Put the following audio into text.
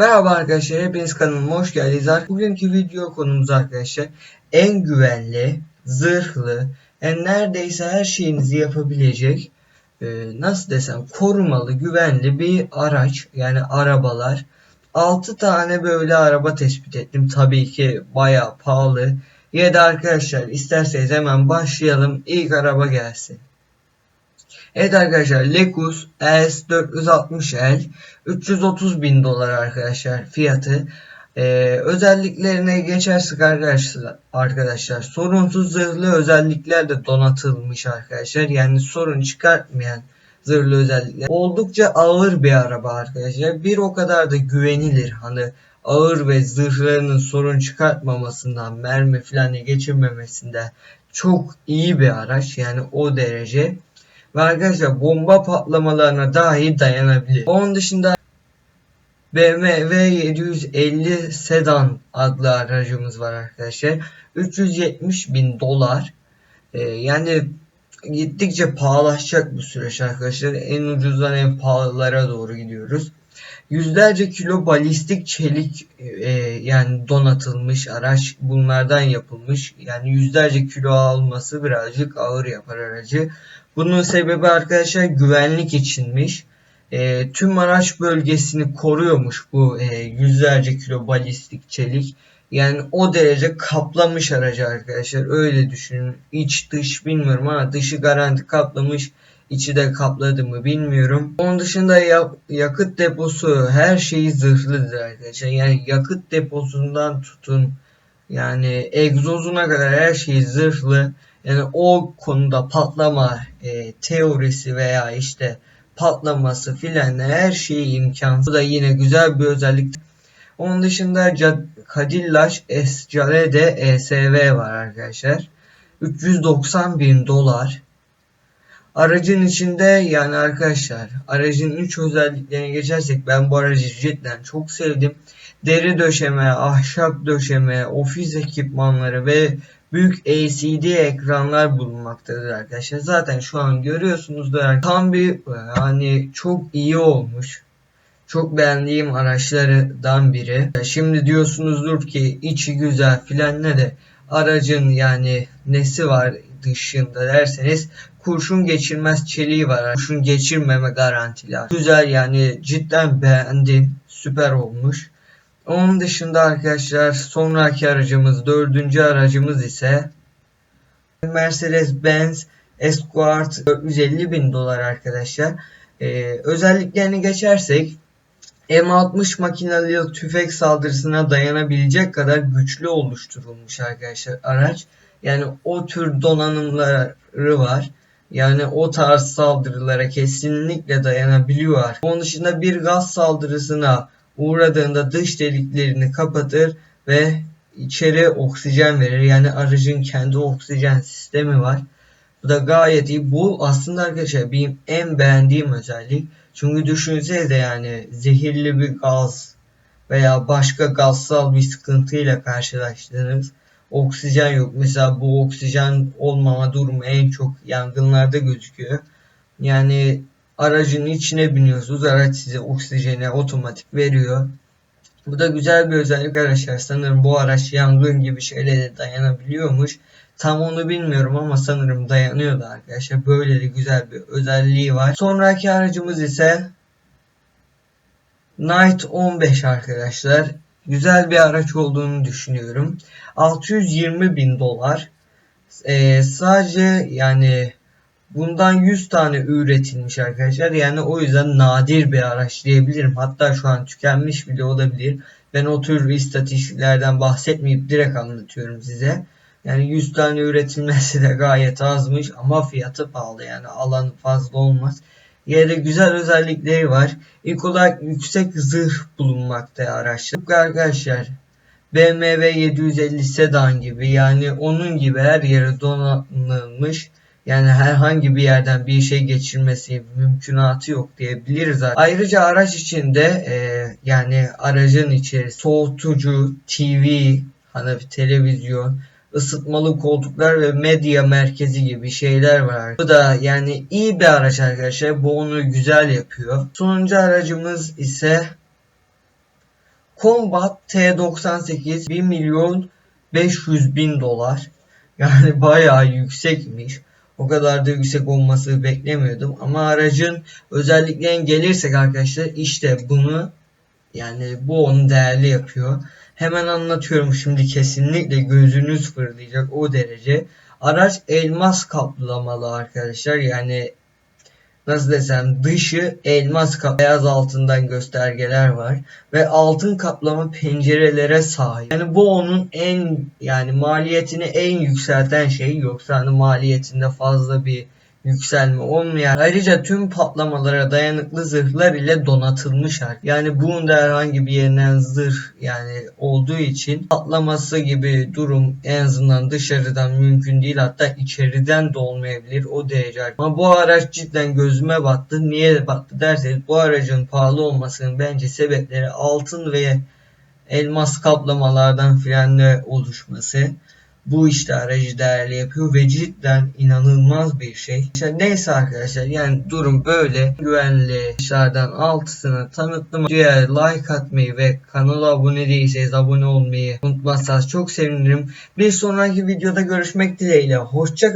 Merhaba arkadaşlar, hepiniz kanalıma hoş geldiniz. Bugünkü video konumuz arkadaşlar en güvenli, zırhlı, yani neredeyse her şeyinizi yapabilecek, e, nasıl desem korumalı, güvenli bir araç yani arabalar. 6 tane böyle araba tespit ettim. Tabii ki baya pahalı. Ya da arkadaşlar isterseniz hemen başlayalım. İlk araba gelsin. Evet arkadaşlar Lexus ES460L 330 bin dolar arkadaşlar fiyatı. Ee, özelliklerine geçersek arkadaşlar, arkadaşlar sorunsuz zırhlı özellikler de donatılmış arkadaşlar. Yani sorun çıkartmayan zırhlı özellikler. Oldukça ağır bir araba arkadaşlar. Bir o kadar da güvenilir. Hani ağır ve zırhlarının sorun çıkartmamasından, mermi falan geçirmemesinden çok iyi bir araç. Yani o derece. Ve arkadaşlar bomba patlamalarına dahi dayanabilir. Onun dışında BMW 750 Sedan adlı aracımız var arkadaşlar. 370 bin dolar. Ee, yani gittikçe pahalaşacak bu süreç arkadaşlar. En ucuzdan en pahalılara doğru gidiyoruz. Yüzlerce kilo balistik çelik e, yani donatılmış araç bunlardan yapılmış. Yani yüzlerce kilo alması birazcık ağır yapar aracı. Bunun sebebi arkadaşlar güvenlik içinmiş. E, tüm araç bölgesini koruyormuş bu e, yüzlerce kilo balistik çelik. Yani o derece kaplamış aracı arkadaşlar. Öyle düşünün. İç dış bilmiyorum ama dışı garanti kaplamış. İçi de kapladı mı bilmiyorum. Onun dışında ya, yakıt deposu her şeyi zırhlıdır arkadaşlar. Yani yakıt deposundan tutun yani egzozuna kadar her şeyi zırhlı. Yani o konuda patlama e, teorisi veya işte patlaması filan her şeyi imkansız. Bu da yine güzel bir özellik. Onun dışında Cadillac Escalade ESV var arkadaşlar. 390 bin dolar. Aracın içinde yani arkadaşlar aracın 3 özelliklerine geçersek ben bu aracı cidden çok sevdim. Deri döşeme, ahşap döşeme, ofis ekipmanları ve büyük LCD ekranlar bulunmaktadır arkadaşlar. Zaten şu an görüyorsunuzdur. Tam bir yani çok iyi olmuş. Çok beğendiğim araçlardan biri. Şimdi diyorsunuzdur ki içi güzel filan ne de aracın yani nesi var dışında derseniz kurşun geçirmez çeliği var. Kurşun geçirmeme garantili. Güzel yani cidden beğendim. Süper olmuş. Onun dışında arkadaşlar sonraki aracımız dördüncü aracımız ise Mercedes-Benz Escort 450 bin dolar arkadaşlar. Ee, özelliklerini geçersek M60 makinalı tüfek saldırısına dayanabilecek kadar güçlü oluşturulmuş arkadaşlar araç. Yani o tür donanımları var. Yani o tarz saldırılara kesinlikle dayanabiliyor. Onun dışında bir gaz saldırısına uğradığında dış deliklerini kapatır ve içeri oksijen verir. Yani aracın kendi oksijen sistemi var. Bu da gayet iyi. Bu aslında arkadaşlar benim en beğendiğim özellik. Çünkü düşünsenize yani zehirli bir gaz veya başka gazsal bir sıkıntıyla karşılaştınız. Oksijen yok. Mesela bu oksijen olmama durumu en çok yangınlarda gözüküyor. Yani aracın içine biniyorsunuz. Araç size oksijeni otomatik veriyor. Bu da güzel bir özellik arkadaşlar. Sanırım bu araç yangın gibi şeylere dayanabiliyormuş. Tam onu bilmiyorum ama sanırım dayanıyordu arkadaşlar. Böyle de güzel bir özelliği var. Sonraki aracımız ise Night 15 arkadaşlar. Güzel bir araç olduğunu düşünüyorum. 620 bin dolar. Ee, sadece yani Bundan 100 tane üretilmiş arkadaşlar. Yani o yüzden nadir bir araç diyebilirim. Hatta şu an tükenmiş bile olabilir. Ben o tür istatistiklerden bahsetmeyip direkt anlatıyorum size. Yani 100 tane üretilmesi de gayet azmış ama fiyatı pahalı yani alan fazla olmaz. Yine güzel özellikleri var. İlk olarak yüksek zırh bulunmakta araçta. Arkadaşlar BMW 750 sedan gibi yani onun gibi her yere donanılmış yani herhangi bir yerden bir şey geçirmesi mümkünatı yok diyebiliriz. Ayrıca araç içinde e, yani aracın içeri soğutucu, TV, hani televizyon, ısıtmalı koltuklar ve medya merkezi gibi şeyler var. Bu da yani iyi bir araç arkadaşlar. Bu onu güzel yapıyor. Sonuncu aracımız ise Combat T98 1 milyon 500 bin dolar. Yani bayağı yüksekmiş. O kadar da yüksek olması beklemiyordum. Ama aracın özelliklerine gelirsek arkadaşlar işte bunu yani bu onu değerli yapıyor. Hemen anlatıyorum şimdi kesinlikle gözünüz fırlayacak o derece. Araç elmas kaplamalı arkadaşlar. Yani nasıl desem dışı elmas kap beyaz altından göstergeler var ve altın kaplama pencerelere sahip. Yani bu onun en yani maliyetini en yükselten şey yoksa hani maliyetinde fazla bir yükselme olmayan ayrıca tüm patlamalara dayanıklı zırhlar ile donatılmış artık. Yani bunun da herhangi bir yerinden zırh yani olduğu için patlaması gibi durum en azından dışarıdan mümkün değil hatta içeriden de olmayabilir o derece. Ama bu araç cidden gözüme battı. Niye battı derseniz bu aracın pahalı olmasının bence sebepleri altın ve elmas kaplamalardan frenle oluşması bu işte aracı değerli yapıyor ve cidden inanılmaz bir şey. İşte neyse arkadaşlar yani durum böyle. Güvenli işlerden altısını tanıttım. Videoya like atmayı ve kanala abone değilseniz abone olmayı unutmazsanız çok sevinirim. Bir sonraki videoda görüşmek dileğiyle. Hoşçakalın.